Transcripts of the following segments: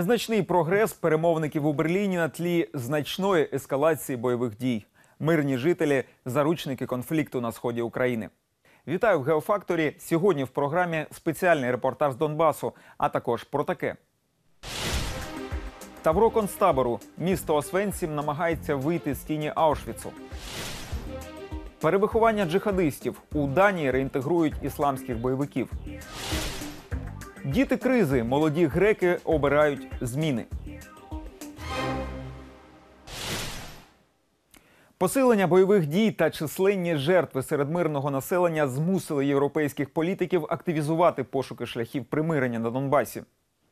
Незначний прогрес перемовників у Берліні на тлі значної ескалації бойових дій. Мирні жителі, заручники конфлікту на сході України. Вітаю в Геофакторі. Сьогодні в програмі спеціальний репортаж з Донбасу, а також про таке. Тавро концтабору. Місто Освенцім намагається вийти з тіні Аушвіцу. Перевиховання джихадистів у Данії реінтегрують ісламських бойовиків. Діти кризи, молоді греки обирають зміни. Посилення бойових дій та численні жертви серед мирного населення змусили європейських політиків активізувати пошуки шляхів примирення на Донбасі.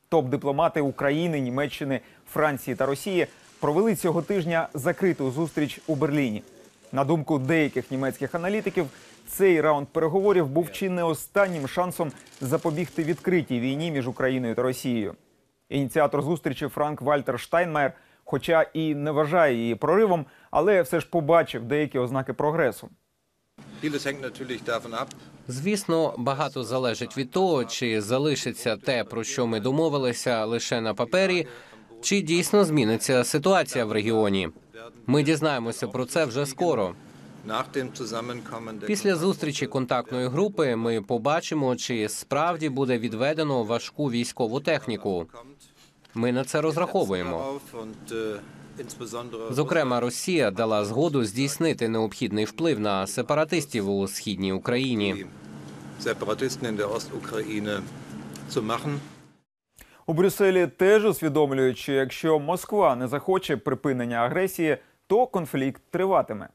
Топ-дипломати України, Німеччини, Франції та Росії провели цього тижня закриту зустріч у Берліні. На думку деяких німецьких аналітиків, цей раунд переговорів був чи не останнім шансом запобігти відкритій війні між Україною та Росією. Ініціатор зустрічі Франк Вальтер Штайнмаєр, хоча і не вважає її проривом, але все ж побачив деякі ознаки прогресу. Звісно, багато залежить від того, чи залишиться те, про що ми домовилися лише на папері, чи дійсно зміниться ситуація в регіоні. Ми дізнаємося про це вже скоро. Після зустрічі контактної групи ми побачимо, чи справді буде відведено важку військову техніку. Ми на це розраховуємо. insbesondere Зокрема, Росія дала згоду здійснити необхідний вплив на сепаратистів у східній Україні. У Брюсселі теж усвідомлюють, що якщо Москва не захоче припинення агресії, то конфлікт триватиме.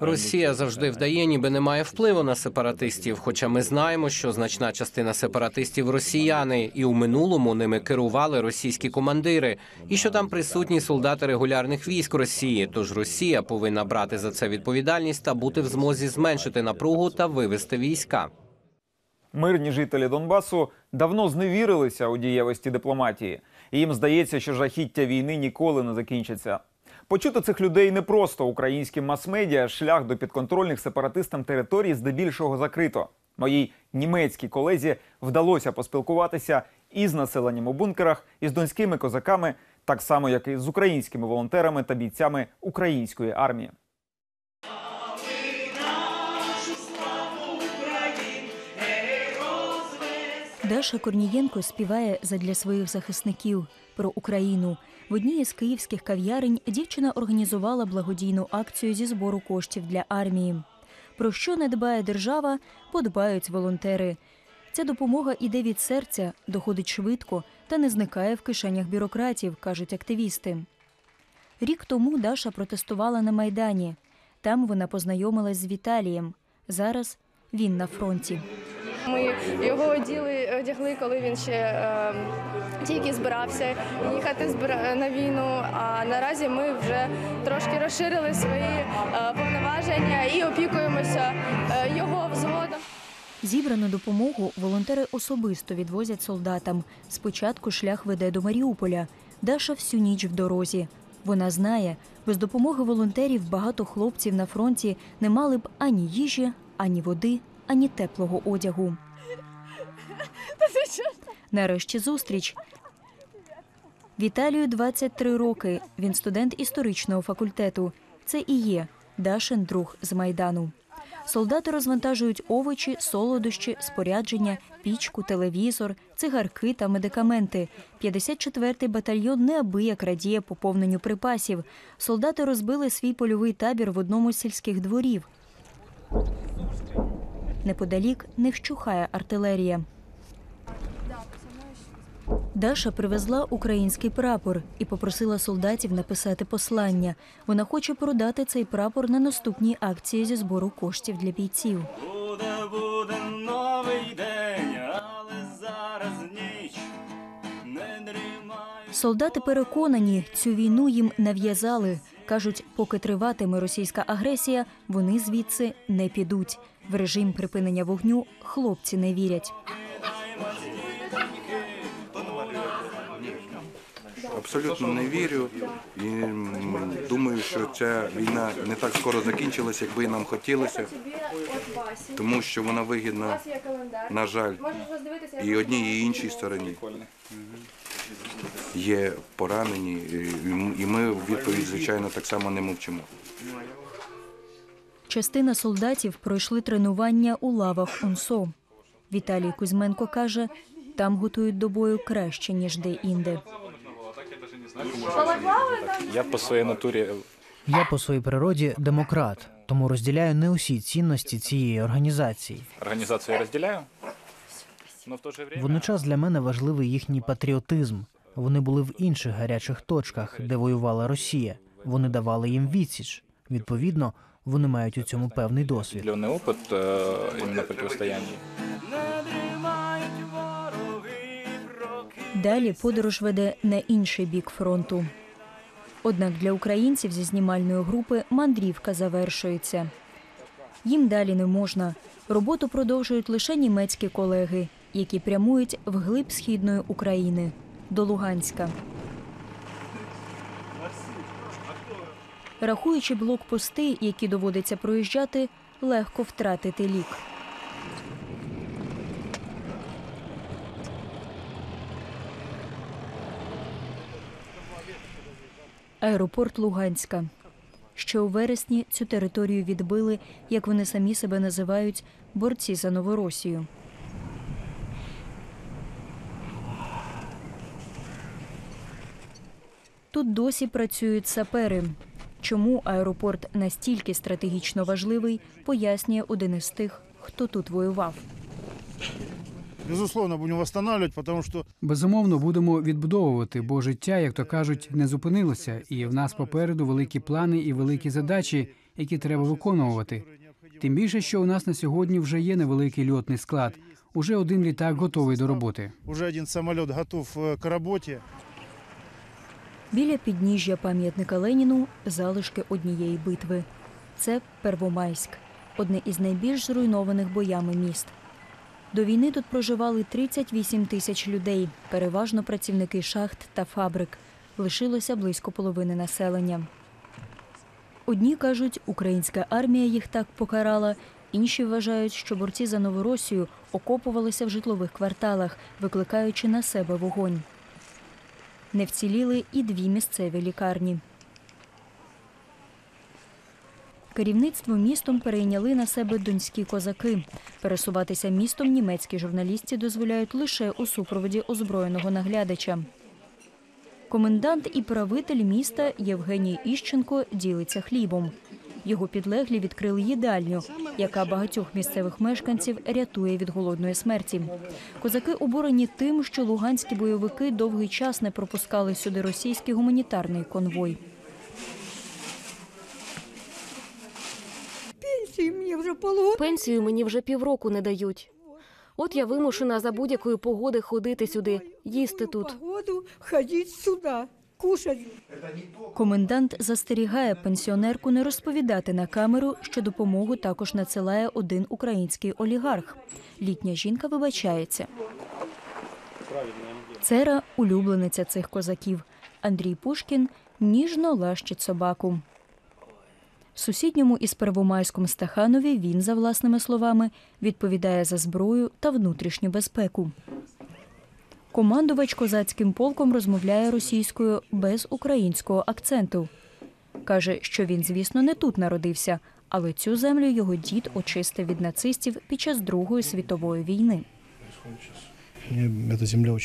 Росія завжди вдає, ніби не має впливу на сепаратистів. Хоча ми знаємо, що значна частина сепаратистів росіяни, і у минулому ними керували російські командири, і що там присутні солдати регулярних військ Росії. Тож Росія повинна брати за це відповідальність та бути в змозі зменшити напругу та вивести війська. Мирні жителі Донбасу давно зневірилися у дієвості дипломатії. І їм здається, що жахіття війни ніколи не закінчиться. Почути цих людей непросто. Українським мас-медіа шлях до підконтрольних сепаратистам територій здебільшого закрито. Моїй німецькій колезі вдалося поспілкуватися і з населенням у бункерах, і з донськими козаками, так само як і з українськими волонтерами та бійцями української армії. Даша Корнієнко співає задля своїх захисників про Україну. В одній із київських кав'ярень дівчина організувала благодійну акцію зі збору коштів для армії. Про що не дбає держава, подбають волонтери. Ця допомога іде від серця, доходить швидко та не зникає в кишенях бюрократів, кажуть активісти. Рік тому Даша протестувала на Майдані. Там вона познайомилась з Віталієм. Зараз він на фронті. Ми його оділи, одягли, коли він ще е, тільки збирався їхати на війну. А наразі ми вже трошки розширили свої е, повноваження і опікуємося е, його взводом. Зібрану допомогу волонтери особисто відвозять солдатам. Спочатку шлях веде до Маріуполя. Даша всю ніч в дорозі. Вона знає, без допомоги волонтерів багато хлопців на фронті не мали б ані їжі, ані води, ані теплого одягу. Нарешті зустріч. Віталію 23 роки. Він студент історичного факультету. Це і є Дашин друг з майдану. Солдати розвантажують овочі, солодощі, спорядження, пічку, телевізор, цигарки та медикаменти. 54-й батальйон неабияк радіє поповненню припасів. Солдати розбили свій польовий табір в одному з сільських дворів. Неподалік не вщухає артилерія. Даша привезла український прапор і попросила солдатів написати послання. Вона хоче продати цей прапор на наступній акції зі збору коштів для бійців. Буде, буде новий день, але зараз ніч. Не. Солдати переконані, цю війну їм нав'язали. кажуть, поки триватиме російська агресія, вони звідси не підуть. В режим припинення вогню хлопці не вірять. Абсолютно не вірю і думаю, що ця війна не так скоро закінчилась, якби нам хотілося, тому що вона вигідна, на жаль, і одній, і іншій стороні. є поранені, і- ми відповідь, звичайно, так само не мовчимо. Частина солдатів пройшли тренування у лавах УНСО. Віталій Кузьменко каже, там готують до бою краще, ніж де-інде. Я по своїй натурі Я по своїй природі демократ, тому розділяю не усі цінності цієї організації. організацію я розділяю. Водночас для мене важливий їхній патріотизм. Вони були в інших гарячих точках, де воювала Росія. Вони давали їм відсіч. Відповідно, вони мають у цьому певний досвід. определенний опит е, іменно протистояння. Далі подорож веде на інший бік фронту. Однак для українців зі знімальної групи мандрівка завершується. Їм далі не можна. Роботу продовжують лише німецькі колеги, які прямують вглиб східної України до Луганська. Рахуючи блокпости, які доводиться проїжджати, легко втратити лік. Аеропорт Луганська. Ще у вересні цю територію відбили, як вони самі себе називають, борці за Новоросію. Тут досі працюють сапери. Чому аеропорт настільки стратегічно важливий, пояснює один із тих, хто тут воював. Безусловно, будем восстанавливать, потому что Безумовно, будемо відбудовувати, бо життя, як то кажуть, не зупинилося, і в нас попереду великі плани і великі задачі, які треба виконувати. Тим більше, що у нас на сьогодні вже є невеликий льотний склад. Уже один літак готовий до роботи. уже один самолет готов э, к работе. Біля підніжжя пам'ятника Леніну залишки однієї битви. Це Первомайськ, одне із найбільш зруйнованих боями міст. До війни тут проживали 38 тисяч людей, переважно працівники шахт та фабрик. Лишилося близько половини населення. Одні кажуть, українська армія їх так покарала, інші вважають, що борці за Новоросію окопувалися в житлових кварталах, викликаючи на себе вогонь. Не вціліли і дві місцеві лікарні. Керівництво містом перейняли на себе донські козаки. Пересуватися містом німецькі журналісти дозволяють лише у супроводі озброєного наглядача. Комендант і правитель міста Євгеній Іщенко ділиться хлібом. Його підлеглі відкрили їдальню, яка багатьох місцевих мешканців рятує від голодної смерті. Козаки обурені тим, що луганські бойовики довгий час не пропускали сюди російський гуманітарний конвой. Пенсію мені вже півроку не дають. От я вимушена за будь-якої погоди ходити сюди, їсти тут. Комендант застерігає пенсіонерку не розповідати на камеру, що допомогу також надсилає один український олігарх. Літня жінка вибачається. Цера улюблениця цих козаків. Андрій Пушкін ніжно лащить собаку. В сусідньому із Первомайськом Стаханові він, за власними словами, відповідає за зброю та внутрішню безпеку. Командувач козацьким полком розмовляє російською без українського акценту. Каже, що він, звісно, не тут народився, але цю землю його дід очистив від нацистів під час Другої світової війни. Мне эта земля.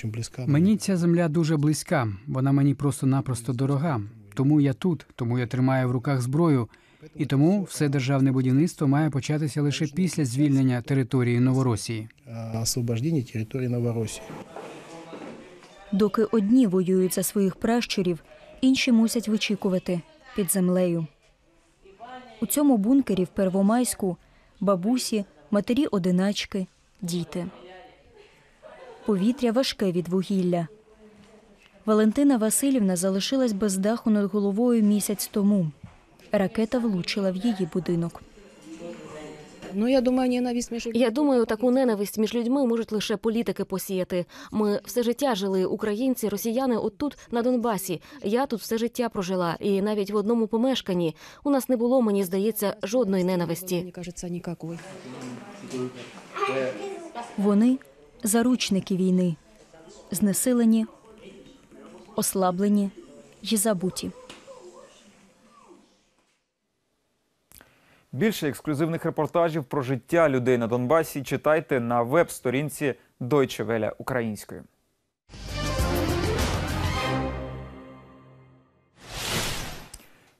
Мені ця земля дуже близька, вона мені просто-напросто дорога. Тому я тут, тому я тримаю в руках зброю, і тому все державне будівництво має початися лише після звільнення території Новоросії. А, Освобождение территории Новороссии. Доки одні воюють за своїх пращурів, інші мусять вичікувати під землею. У цьому бункері в Первомайську бабусі, матері-одиначки, діти. Повітря важке від вугілля. Валентина Васильівна залишилась без даху над головою місяць тому. Ракета влучила в її будинок. Ну я думаю, ненависть між я думаю, таку ненависть між людьми можуть лише політики посіяти. Ми все життя жили, українці, росіяни, отут на Донбасі. Я тут все життя прожила, і навіть в одному помешканні у нас не було, мені здається, жодної ненависті. Мені кажеться, ніякої. Вони заручники війни, знесилені, ослаблені й забуті. Більше ексклюзивних репортажів про життя людей на Донбасі читайте на веб-сторінці Deutsche Welle українською. –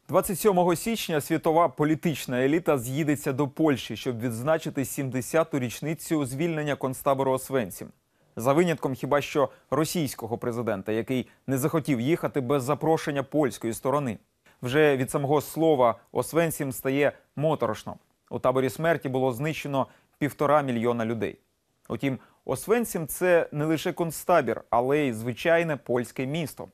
27 січня світова політична еліта з'їдеться до Польщі, щоб відзначити 70-ту річницю звільнення концтабору Освенцім. За винятком хіба що російського президента, який не захотів їхати без запрошення польської сторони. Вже від самого слова Освенцім стає моторошно. У таборі смерті було знищено півтора мільйона людей. Утім, Освенцім це не лише концтабір, але й звичайне польське місто.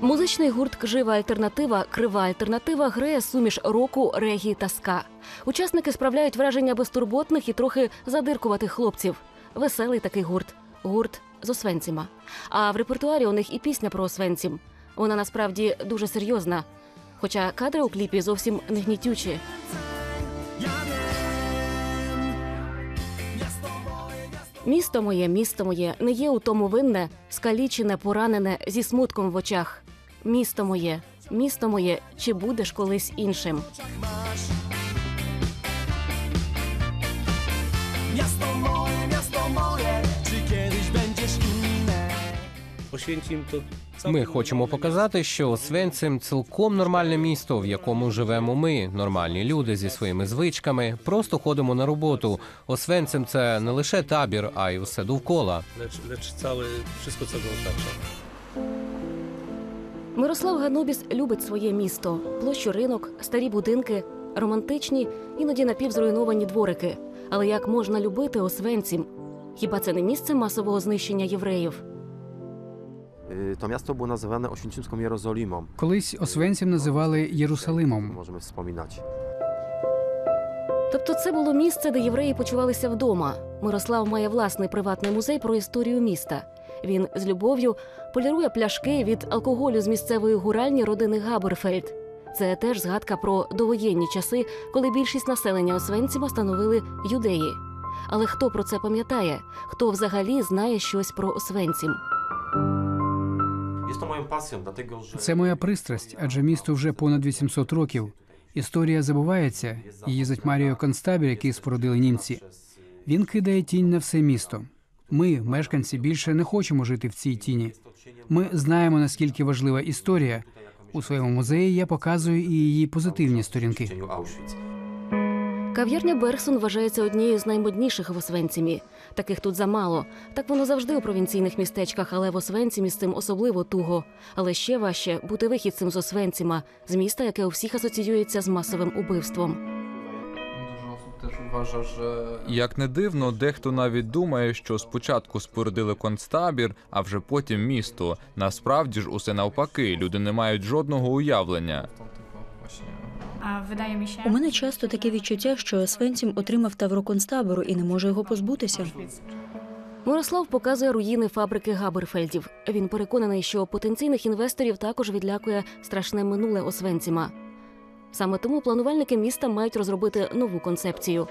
Музичний гурт Жива альтернатива, крива альтернатива грає суміш року, регі та ска. Учасники справляють враження безтурботних і трохи задиркуватих хлопців. Веселий такий гурт. Гурт з Освенціма. А в репертуарі у них і пісня про Освенцім. Вона насправді дуже серйозна. Хоча кадри у кліпі зовсім не гнітючі. Місто моє, місто моє, не є у тому винне, скалічене, поранене зі смутком в очах. Місто моє, місто моє, чи будеш колись іншим? Miasto moje, miasto moje, Ми хочемо показати, що Освенцим цілком нормальне місто, в якому живемо ми, нормальні люди зі своїми звичками. Просто ходимо на роботу. Освенцим це не лише табір, а й усе довкола. co go otacza. Мирослав Ганубіс любить своє місто, площу ринок, старі будинки, романтичні, іноді напівзруйновані дворики. Але як можна любити Освенцім? Хіба це не місце масового знищення євреїв? To miasto było nazywane Oświęcimską Jerozolimą. Колись Освенцім називали Єрусалимом. Możemy wspominać. Тобто це було місце, де євреї почувалися вдома. Мирослав має власний приватний музей про історію міста. Він з любов'ю полірує пляшки від алкоголю з місцевої гуральні родини Габерфельд. Це теж згадка про довоєнні часи, коли більшість населення Освенціма становили юдеї. Але хто про це пам'ятає? Хто взагалі знає щось про Освенцім? Це моя пристрасть, адже місто вже понад 800 років. Історія забувається, її затьмарює концтабір, який спорудили німці. Він кидає тінь на все місто. Ми, мешканці, більше не хочемо жити в цій тіні. Ми знаємо, наскільки важлива історія. У своєму музеї я показую і її позитивні сторінки. Кав'ярня Бергсон вважається однією з наймодніших в Освенцімі. Таких тут замало. Так воно завжди у провінційних містечках, але в Освенцімі з цим особливо туго. Але ще важче бути вихідцем з Освенціма, з міста, яке у всіх асоціюється з масовим убивством. Як не дивно, дехто навіть думає, що спочатку спорудили концтабір, а вже потім місто. Насправді ж усе навпаки, люди не мають жодного уявлення. У мене часто таке відчуття, що Освенцім отримав тавро концтабору і не може його позбутися. Мирослав показує руїни фабрики Габерфельдів. Він переконаний, що потенційних інвесторів також відлякує страшне минуле Освенціма. Саме тому планувальники міста мають розробити нову концепцію.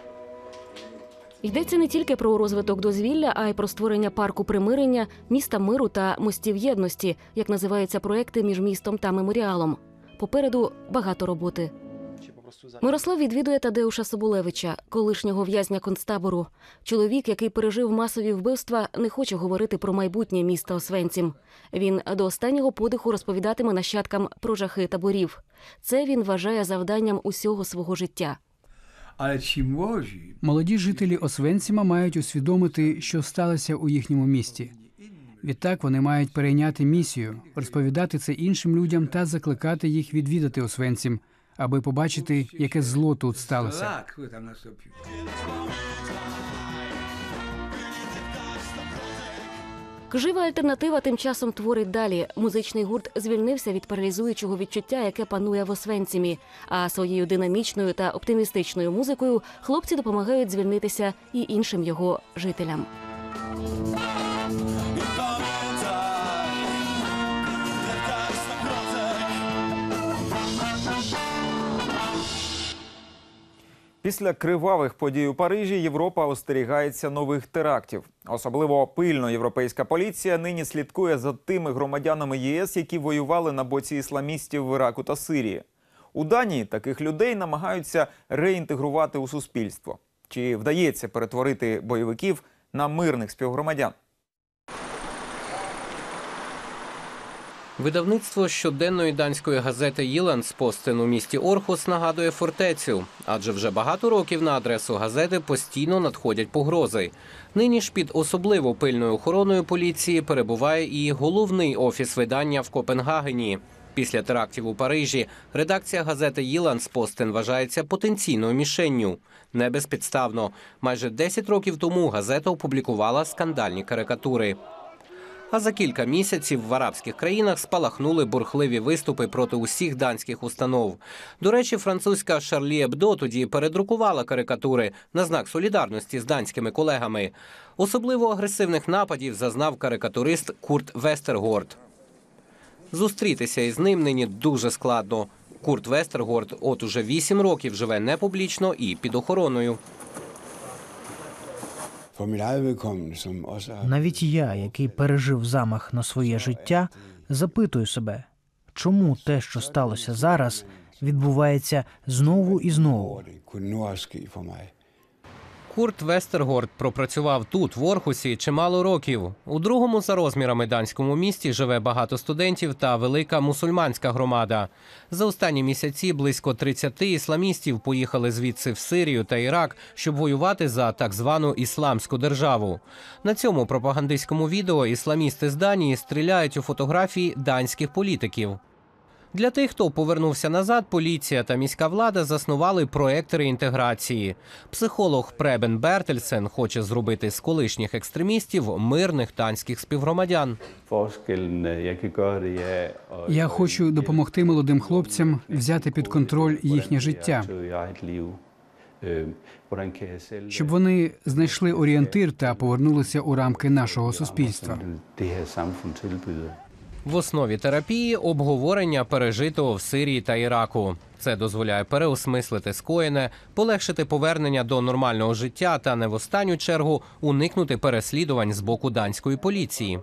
Йдеться не тільки про розвиток дозвілля, а й про створення парку примирення, міста миру та мостів єдності, як називаються проекти між містом та меморіалом. Попереду багато роботи. Мирослав відвідує Тадеуша Соболевича, колишнього в'язня концтабору. Чоловік, який пережив масові вбивства, не хоче говорити про майбутнє міста Освенцім. Він до останнього подиху розповідатиме нащадкам про жахи таборів. Це він вважає завданням усього свого життя. Молоді жителі Освенціма мають усвідомити, що сталося у їхньому місті. Відтак вони мають перейняти місію, розповідати це іншим людям та закликати їх відвідати Освенцім, аби побачити, яке зло тут сталося. Жива альтернатива тим часом творить далі. Музичний гурт звільнився від паралізуючого відчуття, яке панує в Освенцімі. А своєю динамічною та оптимістичною музикою хлопці допомагають звільнитися і іншим його жителям. Після кривавих подій у Парижі Європа остерігається нових терактів. Особливо пильно європейська поліція нині слідкує за тими громадянами ЄС, які воювали на боці ісламістів в Іраку та Сирії. У Данії таких людей намагаються реінтегрувати у суспільство. Чи вдається перетворити бойовиків на мирних співгромадян? Видавництво щоденної данської газети «Єландспостен» у місті Орхус нагадує фортецю, адже вже багато років на адресу газети постійно надходять погрози. Нині ж під особливо пильною охороною поліції перебуває і головний офіс видання в Копенгагені. Після терактів у Парижі редакція газети «Єландспостен» вважається потенційною мішенню. Не безпідставно. Майже 10 років тому газета опублікувала скандальні карикатури. А за кілька місяців в арабських країнах спалахнули бурхливі виступи проти усіх данських установ. До речі, французька Шарлі Ебдо тоді передрукувала карикатури на знак солідарності з данськими колегами. Особливо агресивних нападів зазнав карикатурист Курт Вестергорд. Зустрітися із ним нині дуже складно. Курт Вестергорд от уже вісім років живе не публічно і під охороною. Навіть я, який пережив замах на своє життя, запитую себе, чому те, що сталося зараз, відбувається знову і знову. Курт Вестергорд пропрацював тут, в Орхусі, чимало років. У другому за розмірами данському місті живе багато студентів та велика мусульманська громада. За останні місяці близько 30 ісламістів поїхали звідси в Сирію та Ірак, щоб воювати за так звану ісламську державу. На цьому пропагандистському відео ісламісти з Данії стріляють у фотографії данських політиків. Для тих, хто повернувся назад, поліція та міська влада заснували проект реінтеграції. Психолог Пребен Бертельсен хоче зробити з колишніх екстремістів мирних данських співгромадян. Я хочу допомогти молодим хлопцям взяти під контроль їхнє життя, щоб вони знайшли орієнтир та повернулися у рамки нашого суспільства. В основі терапії обговорення пережитого в Сирії та Іраку. Це дозволяє переосмислити скоєне, полегшити повернення до нормального життя та не в останню чергу уникнути переслідувань з боку данської поліції.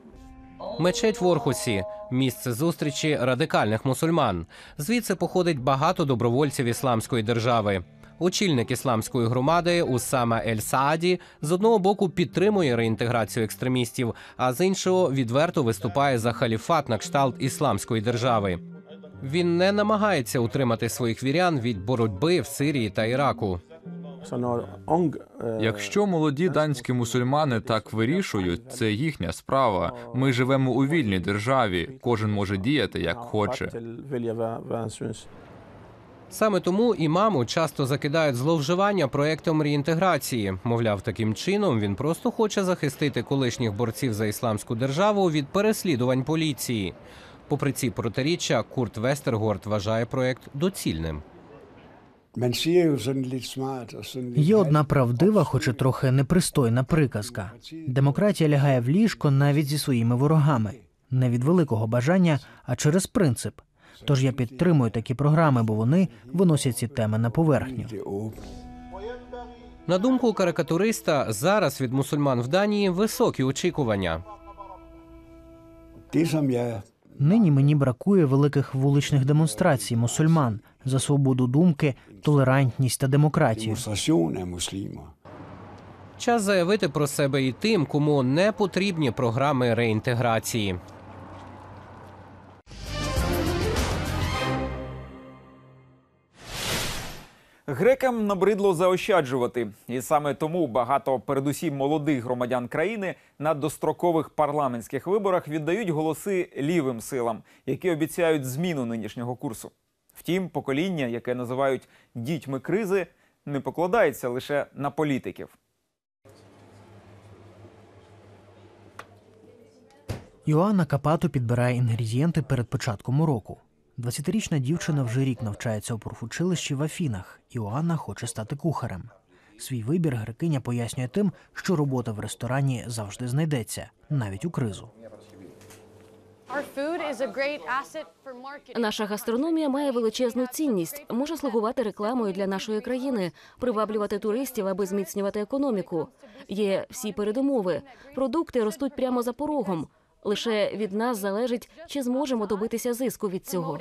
Мечеть в Орхусі місце зустрічі радикальних мусульман. Звідси походить багато добровольців ісламської держави. Очільник ісламської громади Усама Ель Сааді з одного боку підтримує реінтеграцію екстремістів, а з іншого відверто виступає за халіфат на кшталт ісламської держави. Він не намагається утримати своїх вірян від боротьби в Сирії та Іраку. Якщо молоді данські мусульмани так вирішують, це їхня справа. Ми живемо у вільній державі. Кожен може діяти як хоче. Саме тому імаму часто закидають зловживання проектом реінтеграції. Мовляв, таким чином він просто хоче захистити колишніх борців за ісламську державу від переслідувань поліції. Попри ці протиріччя, Курт Вестергорд вважає проект доцільним. Є одна правдива, хоч і трохи непристойна приказка. Демократія лягає в ліжко навіть зі своїми ворогами, не від великого бажання, а через принцип. Тож я підтримую такі програми, бо вони виносять ці теми на поверхню. На думку карикатуриста, зараз від мусульман в Данії високі очікування. Нині мені бракує великих вуличних демонстрацій мусульман за свободу думки, толерантність та демократію. Час заявити про себе і тим, кому не потрібні програми реінтеграції. Грекам набридло заощаджувати, і саме тому багато, передусім молодих громадян країни, на дострокових парламентських виборах віддають голоси лівим силам, які обіцяють зміну нинішнього курсу. Втім, покоління, яке називають дітьми кризи, не покладається лише на політиків. Йоанна Капато підбирає інгредієнти перед початком уроку. 20-річна дівчина вже рік навчається у профучилищі в Афінах. Іоанна хоче стати кухарем. Свій вибір грекиня пояснює тим, що робота в ресторані завжди знайдеться, навіть у кризу. Наша гастрономія має величезну цінність, може слугувати рекламою для нашої країни, приваблювати туристів, аби зміцнювати економіку. Є всі передумови. Продукти ростуть прямо за порогом. Лише від нас залежить, чи зможемо добитися зиску від цього.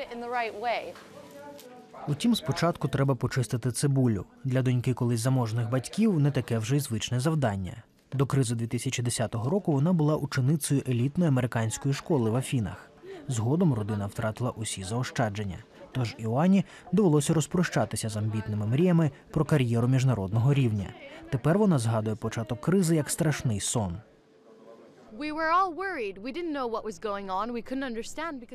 Утім, спочатку треба почистити цибулю. Для доньки колись заможних батьків не таке вже й звичне завдання. До кризи 2010 року вона була ученицею елітної американської школи в Афінах. Згодом родина втратила усі заощадження. Тож Іоанні довелося розпрощатися з амбітними мріями про кар'єру міжнародного рівня. Тепер вона згадує початок кризи як страшний сон.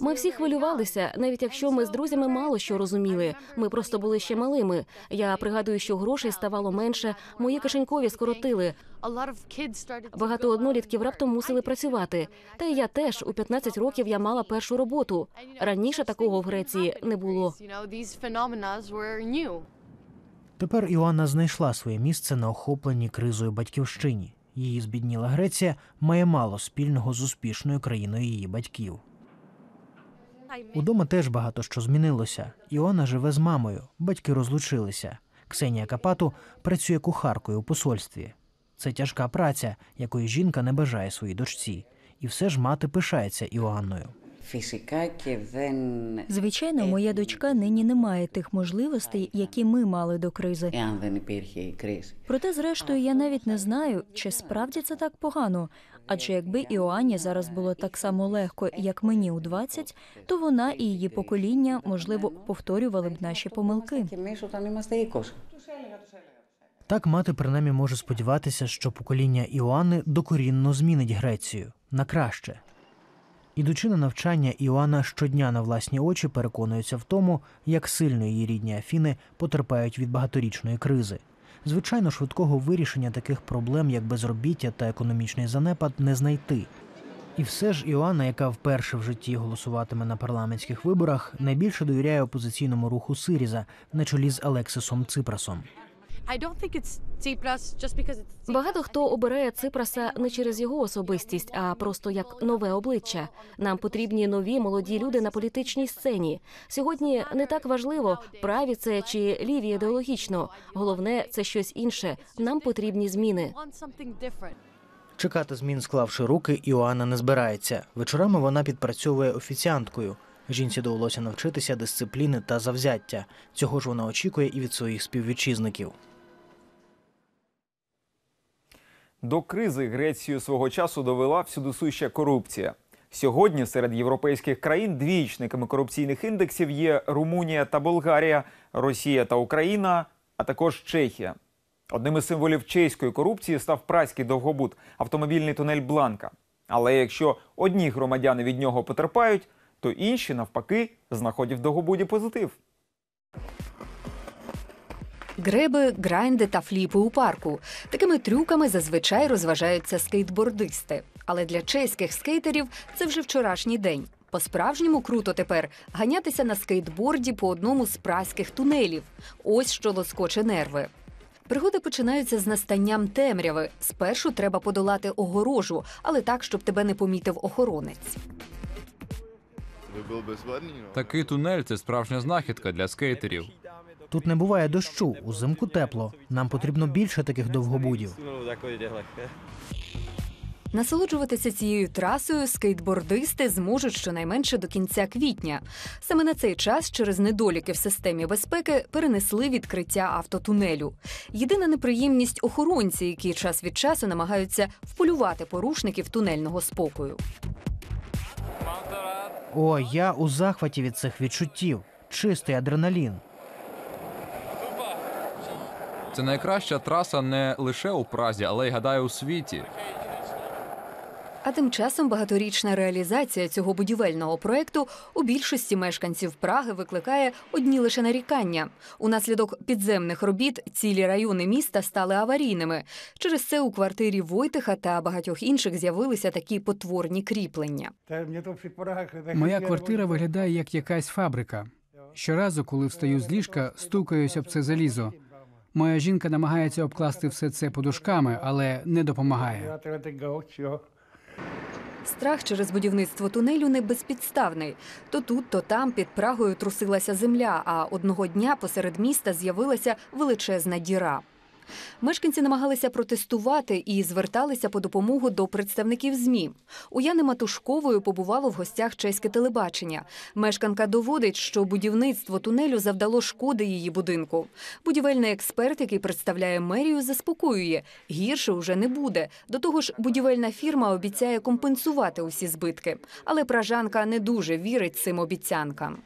Ми всі хвилювалися, навіть якщо ми з друзями мало що розуміли. Ми просто були ще малими. Я пригадую, що грошей ставало менше, мої кишенькові скоротили. Багато однолітків раптом мусили працювати. Та й я теж у 15 років я мала першу роботу. Раніше такого в Греції не було. Тепер Іоанна знайшла своє місце на охопленій кризою батьківщині. Її збідніла Греція має мало спільного з успішною країною її батьків. Удома теж багато що змінилося. Іона живе з мамою, батьки розлучилися. Ксенія Капату працює кухаркою у посольстві. Це тяжка праця, якої жінка не бажає своїй дочці. І все ж мати пишається Іоанною. Звичайно, моя дочка нині не має тих можливостей, які ми мали до кризи. Проте, зрештою, я навіть не знаю, чи справді це так погано. Адже якби Іоанні зараз було так само легко, як мені у 20, то вона і її покоління, можливо, повторювали б наші помилки. Так мати принаймні може сподіватися, що покоління Іоанни докорінно змінить Грецію на краще. Ідучи на навчання, Іоанна щодня на власні очі переконується в тому, як сильно її рідні Афіни потерпають від багаторічної кризи. Звичайно, швидкого вирішення таких проблем, як безробіття та економічний занепад, не знайти. І все ж Іоанна, яка вперше в житті голосуватиме на парламентських виборах, найбільше довіряє опозиційному руху Сиріза на чолі з Алексисом Ципрасом. Багато хто обирає Ципраса не через його особистість, а просто як нове обличчя. Нам потрібні нові молоді люди на політичній сцені. Сьогодні не так важливо, праві це чи ліві ідеологічно. Головне це щось інше. Нам потрібні зміни. Чекати змін, склавши руки, Іоанна не збирається. Вечорами вона підпрацьовує офіціанткою. Жінці довелося навчитися дисципліни та завзяття. Цього ж вона очікує і від своїх співвітчизників. До кризи Грецію свого часу довела всюдисуща корупція. Сьогодні серед європейських країн двічниками корупційних індексів є Румунія та Болгарія, Росія та Україна, а також Чехія. Одним із символів чеської корупції став праський довгобут автомобільний тунель Бланка. Але якщо одні громадяни від нього потерпають, то інші навпаки знаходять в довгобуді позитив. Греби, грайнди та фліпи у парку. Такими трюками зазвичай розважаються скейтбордисти. Але для чеських скейтерів це вже вчорашній день. По-справжньому круто тепер ганятися на скейтборді по одному з праських тунелів. Ось що лоскоче нерви. Пригоди починаються з настанням темряви. Спершу треба подолати огорожу, але так, щоб тебе не помітив охоронець. Такий тунель це справжня знахідка для скейтерів. Тут не буває дощу, узимку тепло. Нам потрібно більше таких довгобудів. Насолоджуватися цією трасою скейтбордисти зможуть щонайменше до кінця квітня. Саме на цей час через недоліки в системі безпеки перенесли відкриття автотунелю. Єдина неприємність охоронці, які час від часу намагаються вполювати порушників тунельного спокою. О, я у захваті від цих відчуттів. Чистий адреналін. Це найкраща траса не лише у Празі, але й гадаю у світі. А тим часом багаторічна реалізація цього будівельного проекту у більшості мешканців Праги викликає одні лише нарікання. Унаслідок підземних робіт цілі райони міста стали аварійними. Через це у квартирі Войтиха та багатьох інших з'явилися такі потворні кріплення. Моя квартира виглядає як якась фабрика. Щоразу, коли встаю з ліжка, стукаюсь об це залізо. Моя жінка намагається обкласти все це подушками, але не допомагає. Страх через будівництво тунелю не безпідставний. То тут, то там під Прагою трусилася земля, а одного дня посеред міста з'явилася величезна діра. Мешканці намагалися протестувати і зверталися по допомогу до представників ЗМІ. У Яни Матушкової побувало в гостях чеське телебачення. Мешканка доводить, що будівництво тунелю завдало шкоди її будинку. Будівельний експерт, який представляє мерію, заспокоює – гірше уже не буде. До того ж, будівельна фірма обіцяє компенсувати усі збитки. Але пражанка не дуже вірить цим обіцянкам.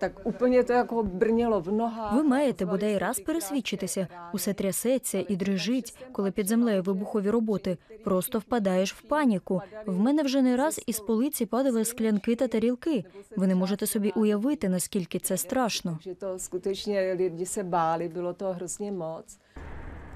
Так úplně to jako brnělo v nohách. Ви маєте бодай раз пересвідчитися. Усе трясеться і дрижить, коли під землею вибухові роботи. Просто впадаєш в паніку. В мене вже не раз із полиці падали склянки та тарілки. Ви не можете собі уявити, наскільки це страшно. Що то skutečně люди се бали, було то грозні moc.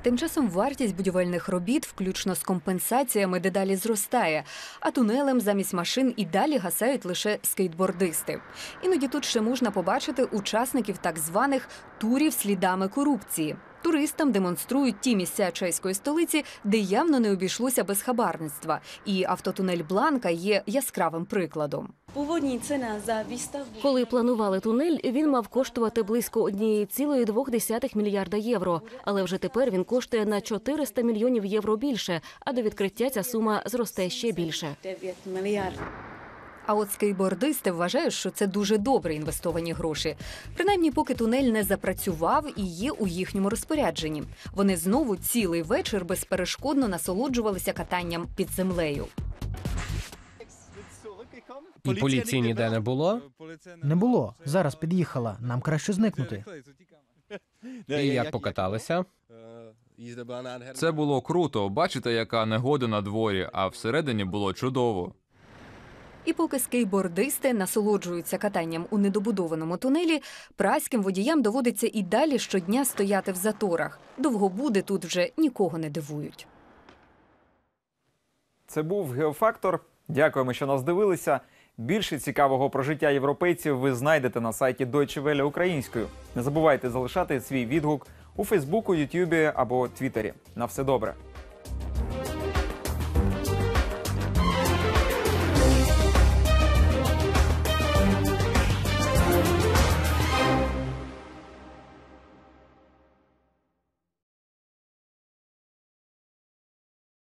Тим часом вартість будівельних робіт, включно з компенсаціями, дедалі зростає, а тунелем замість машин і далі гасають лише скейтбордисти. Іноді тут ще можна побачити учасників так званих турів слідами корупції. Туристам демонструють ті місця чеської столиці, де явно не обійшлося без хабарництва. І автотунель Бланка є яскравим прикладом. Cena za výstavbu Коли планували тунель, він мав коштувати близько 1,2 мільярда євро. Але вже тепер він коштує на 400 мільйонів євро більше, а до відкриття ця сума зросте ще більше. 9 miliard. А от скейтбордисти вважають, що це дуже добре інвестовані гроші. Принаймні, поки тунель не запрацював і є у їхньому розпорядженні. Вони знову цілий вечір безперешкодно насолоджувалися катанням під землею. І поліції ніде не було. Не було. Зараз під'їхала. Нам краще зникнути. І як покаталися? Це було круто. Бачите, яка негода на дворі, а всередині було чудово. І поки скейтбордисти насолоджуються катанням у недобудованому тунелі, праським водіям доводиться і далі щодня стояти в заторах. Довгобуди тут вже нікого не дивують. Це був геофактор. Дякуємо, що нас дивилися. Більше цікавого про життя європейців ви знайдете на сайті Deutsche Welle українською. Не забувайте залишати свій відгук у Фейсбуку, Ютубі або Твіттері. На все добре.